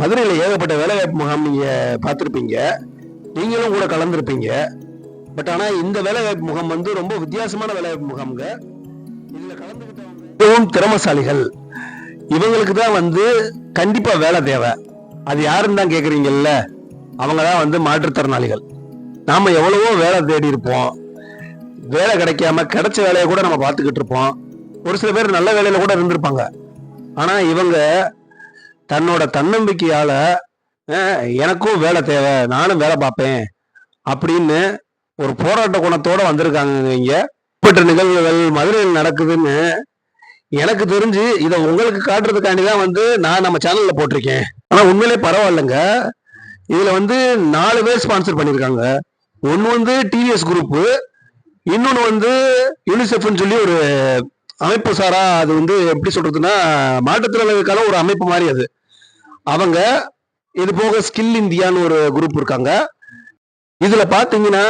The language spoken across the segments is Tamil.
மதுரையில் ஏகப்பட்ட வேலைவாய்ப்பு முகாம் நீங்கள் பார்த்துருப்பீங்க. நீங்களும் கூட கலந்துருப்பீங்க. பட் ஆனால் இந்த வேலைவாய்ப்பு முகாம் வந்து ரொம்ப வித்தியாசமான வேலைவாய்ப்பு முகாம்ங்க. இதில் கலந்துக்கிட்டவங்க மிகவும் திறமசாலிகள். இவங்களுக்கு தான் வந்து கண்டிப்பாக வேலை தேவை. அது யாருன்னு தான் கேட்குறீங்கல்ல அவங்க தான் வந்து மாற்றுத்திறனாளிகள். நாம் எவ்வளவோ வேலை தேடி இருப்போம். வேலை கிடைக்காம கிடைச்ச வேலையை கூட நம்ம பார்த்துக்கிட்டு இருப்போம். ஒரு சில பேர் நல்ல வேலையில் கூட இருந்திருப்பாங்க. ஆனால் இவங்க தன்னோட தன்னம்பிக்கையால எனக்கும் வேலை தேவை நானும் வேலை பார்ப்பேன் அப்படின்னு ஒரு போராட்ட குணத்தோட வந்திருக்காங்க இங்க. இப்பட்ட நிகழ்வுகள் மதுரையில் நடக்குதுன்னு எனக்கு தெரிஞ்சு இதை உங்களுக்கு காட்டுறதுக்காண்டி தான் வந்து நான் நம்ம சேனல்ல போட்டிருக்கேன். ஆனா உண்மையிலே பரவாயில்லைங்க. இதுல வந்து நாலு பேர் ஸ்பான்சர் பண்ணியிருக்காங்க. ஒன்று வந்து டிவிஎஸ் குரூப்பு இன்னொன்று வந்து யூனிசெஃப்னு சொல்லி ஒரு அமைப்பு சாரா அது வந்து எப்படி சொல்றதுன்னா மாற்றுத்திறனாளிகளுக்கான ஒரு அமைப்பு மாதிரி அது. அவங்க இது போக ஸ்கில் இந்தியான்னு ஒரு குரூப் இருக்காங்க. இதுல பாத்தீங்கன்னா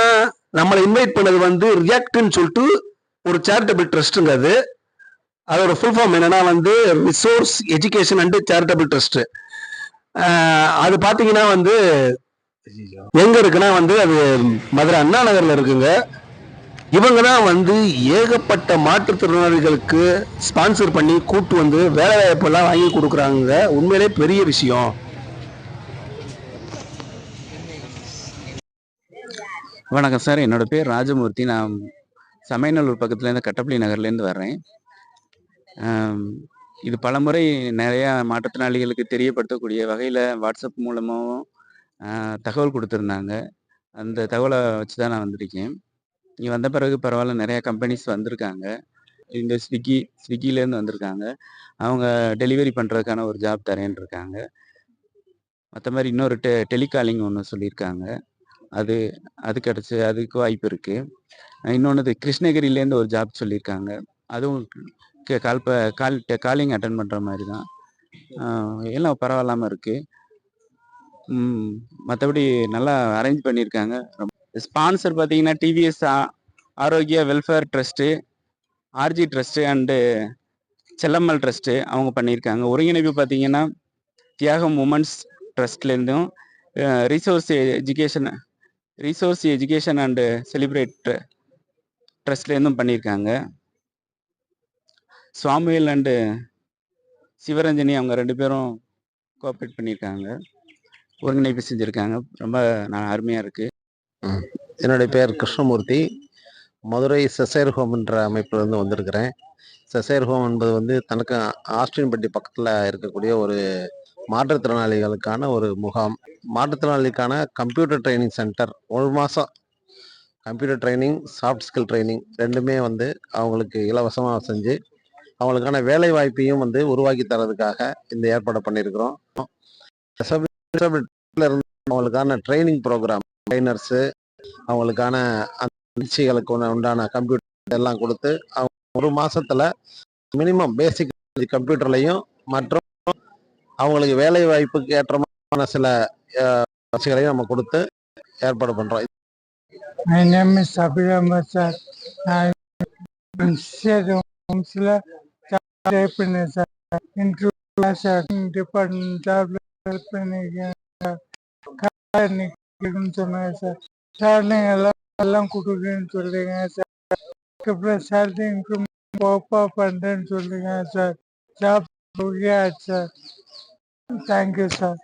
நம்மளை இன்வைட் பண்ணது வந்து ரியாக்ட்னு சொல்லிட்டு ஒரு சேரிட்டபிள் ட்ரஸ்ட்டுங்க அது. அதோட ஃபுல் ஃபார்ம் என்னன்னா வந்து resource education and charitable trust அது பாத்தீங்கன்னா வந்து எங்க இருக்குன்னா வந்து அது மதுரை அண்ணா நகர்ல இருக்குங்க. இவங்க தான் வந்து ஏகப்பட்ட மாற்றுத்திறனாளிகளுக்கு ஸ்பான்சர் பண்ணி கூட்டு வந்து வேலை வாய்ப்பெல்லாம் வாங்கி கொடுக்குறாங்க உண்மையிலே பெரிய விஷயம். வணக்கம் சார். என்னோட பேர் ராஜமூர்த்தி. நான் சமயநல்லூர் பக்கத்துலேருந்து கட்டப்பள்ளி நகர்லேருந்து வர்றேன். இது பலமுறை நிறையா மாற்றுத்திறனாளிகளுக்கு தெரியப்படுத்தக்கூடிய வகையில் வாட்ஸ்அப் மூலமாகவும் தகவல் கொடுத்துருந்தாங்க. அந்த தகவலை வச்சு தான் நான் வந்திருக்கேன். நீ வந்த பிறகு பரவாயில்ல நிறையா கம்பெனிஸ் வந்திருக்காங்க. இந்த ஸ்விக்கி ஸ்விக்கிலேருந்து வந்திருக்காங்க. அவங்க டெலிவரி பண்ணுறதுக்கான ஒரு ஜாப் தரேன்னு இருக்காங்க மற்ற மாதிரி இன்னொரு டெ டெலிகாலிங் ஒன்று சொல்லியிருக்காங்க அது அது கிடச்சி அதுக்கு வாய்ப்பு இருக்குது இன்னொன்று கிருஷ்ணகிரிலேருந்து ஒரு ஜாப் சொல்லியிருக்காங்க அதுவும் கால் ப கால் காலிங் அட்டன் பண்ணுற மாதிரி தான். எல்லாம் பரவாயில்லாமல் இருக்குது மற்றபடி நல்லா அரேஞ்ச் பண்ணியிருக்காங்க ஸ்பான்சர் பார்த்தீங்கன்னா TVS Arogya welfare trust RG trust and Chellammal trust அவங்க பண்ணியிருக்காங்க. ஒருங்கிணைப்பு பார்த்தீங்கன்னா Thiyagam women's ட்ரஸ்ட்லேருந்தும் resource education resource education and celebrate ட்ரஸ்ட்லேருந்தும் பண்ணியிருக்காங்க. சுவாமிவேல் அண்டு சிவரஞ்சனி அவங்க ரெண்டு பேரும் கோஆப்ரேட் பண்ணியிருக்காங்க. ஒருங்கிணைப்பு செஞ்சுருக்காங்க. ரொம்ப நான் அருமையாக இருக்குது என்னுடைய பெயர் கிருஷ்ணமூர்த்தி. மதுரை செசைர் ஹோம் என்ற அமைப்பிலிருந்து வந்திருக்கிறேன். செசைர் ஹோம் என்பது வந்து தனக்கு ஆஸ்டின்பட்டி பக்கத்தில் இருக்கக்கூடிய ஒரு மாற்றுத்திறனாளிகளுக்கான ஒரு முகாம். மாற்றுத்திறனாளிக்கான கம்ப்யூட்டர் ட்ரைனிங் சென்டர் ஒரு மாதம் computer training soft skill training ரெண்டுமே வந்து அவங்களுக்கு இலவசமாக செஞ்சு அவங்களுக்கான வேலை வாய்ப்பையும் வந்து உருவாக்கி தரதுக்காக இந்த ஏற்பாடு பண்ணியிருக்கிறோம். இருந்து அவங்களுக்கான ட்ரைனிங் ப்ரோக்ராம் ட்ரைனர்ஸு அவங்களுக்கான அந்த பயிற்சிகளுக்கு உண்டான- கம்ப்யூட்டர் எல்லாம் கொடுத்து அவங்க ஒரு மாசத்துல மினிமம் பேசிக் கம்ப்யூட்டர்லையும் மற்றும் அவங்களுக்கு வேலை வாய்ப்புக்கு ஏற்றமான சில வசதிகளையும் நம்ம கொடுத்து ஏற்பாடு பண்றோம் My name is Sabir Ahmed sir. I am counselor, sir. Into department of development. Sir. காரணிக்குன்னு சொன்னாங்க சார் சேலரி எல்லாம் எல்லாம் கொடுக்குன்னு சொல்லுங்க சார் அப்புறம் சேலரி இன்க்ரிமெண்ட் போப்பா பண்ணுறேன்னு சொல்லுங்க சார் ஜாப் ஓகே ஆச்சு சார் தேங்க்யூ சார்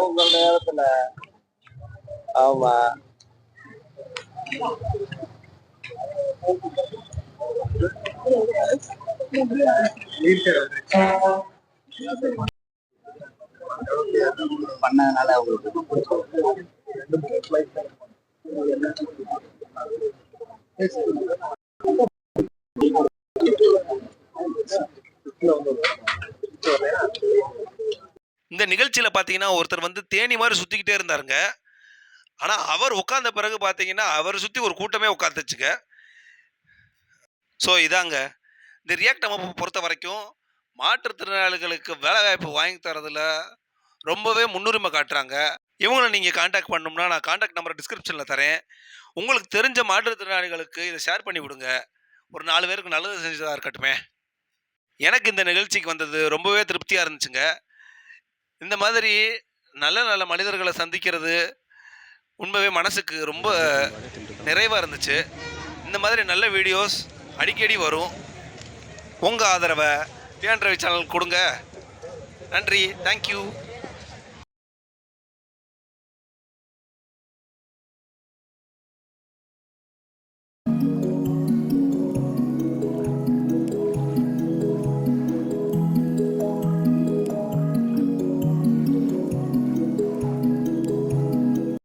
உங்கள் நேரத்துல ஆமா பண்ணதுனால அவங்களுக்கு இந்த நிகழ்ச்சியில் பார்த்தீங்கன்னா ஒருத்தர் வந்து தேனி மாதிரி சுற்றிக்கிட்டே இருந்தாருங்க. ஆனால் அவர் உட்கார்ந்த பிறகு பார்த்தீங்கன்னா அவரை சுற்றி ஒரு கூட்டமே உட்காந்துச்சுங்க ஸோ இதாங்க. இந்த ரியாக்ட் அமைப்பை பொறுத்த வரைக்கும் மாற்றுத்திறனாளிகளுக்கு வேலைவாய்ப்பு வாங்கி தரதில் ரொம்பவே முன்னுரிமை காட்டுறாங்க. இவங்களை நீங்கள் காண்டாக்ட் பண்ணணும்னா நான் காண்டாக்ட் நம்பரை டிஸ்கிரிப்ஷனில் தரேன். உங்களுக்கு தெரிஞ்ச மாற்றுத்திறனாளிகளுக்கு இதை ஷேர் பண்ணி விடுங்க. ஒரு நாலு பேருக்கு நல்லது செஞ்சதாக இருக்கட்டுமே. எனக்கு இந்த நிகழ்ச்சிக்கு வந்தது ரொம்பவே திருப்தியாக இருந்துச்சுங்க. இந்த மாதிரி நல்ல நல்ல மனிதர்களை சந்திக்கிறது உண்மையே மனசுக்கு ரொம்ப நிறைவாக இருந்துச்சு. இந்த மாதிரி நல்ல வீடியோஸ் அடிக்கடி வரும். உங்கள் ஆதரவை பிஎன் ரவி சேனல் கொடுங்க. நன்றி. தேங்க்யூ